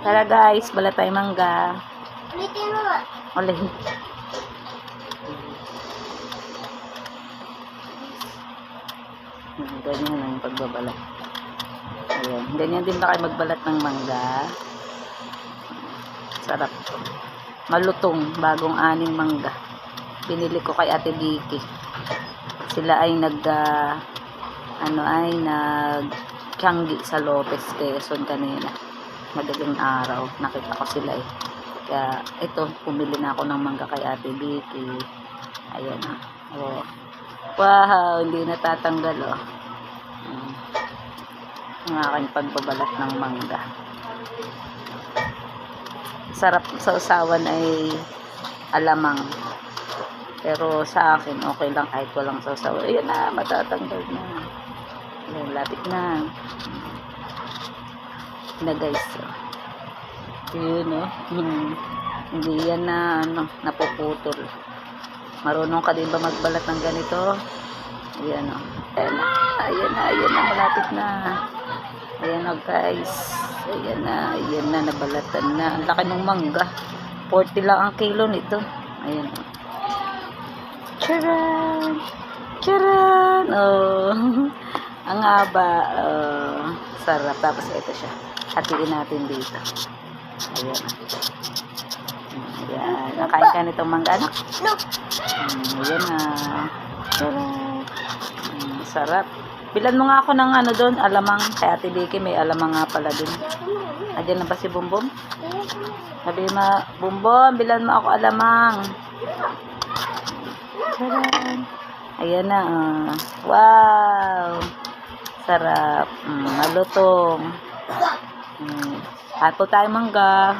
Tara guys, bala tayo mangga. Ulitin mo nga. Ulit. Hmm, Ganyan yung pagbabalat. Ayan. Ganyan din ba kayo magbalat ng mangga? Sarap. Malutong, bagong aning mangga. Pinili ko kay Ate Vicky. Sila ay nag, ah, ano ay, nag, sa Lopez, Quezon kanina. Madaling araw. Nakita ko sila eh. Kaya, ito, pumili na ako ng mangga kay Ate Vicky. Ayan na. Oh. Wow, hindi natatanggal oh. Mm. Ang aking pagbabalat ng mangga. Sarap sa usawan ay alamang. Pero sa akin, okay lang kahit walang sausawan. Ayan na, matatanggal na. Ayan, lapit na. Na guys. oh. Yun. Hmm. Hindi yan na, ano, napuputol. Marunong ka din ba magbalat ng ganito? Ayan, oh. Ayan na, ayan na, ayan na, malapit na. Ayan na, guys. Ayan na, ayan na, nabalatan na. Ang laki ng mangga. 40 lang ang kilo nito. Ayan, oh. Charan! Charan! Oh. ang haba. Oh. Sarap. Tapos ito siya. Hatiin natin dito. Ayan. Ayan. Nakain ka nitong mangga, anak? No. Mm, ayan na. Sarap. Mm, sarap. Bilan mo nga ako ng ano doon, alamang. Kay Ate Vicky may alamang nga pala doon. Ayan na ba si Bumbum? Sabi ma, Bumbum, bilan mo ako alamang. Sarap. Ayan na. ah. Wow. Sarap. Mm, malutong. Mm. Ato tayo mangga.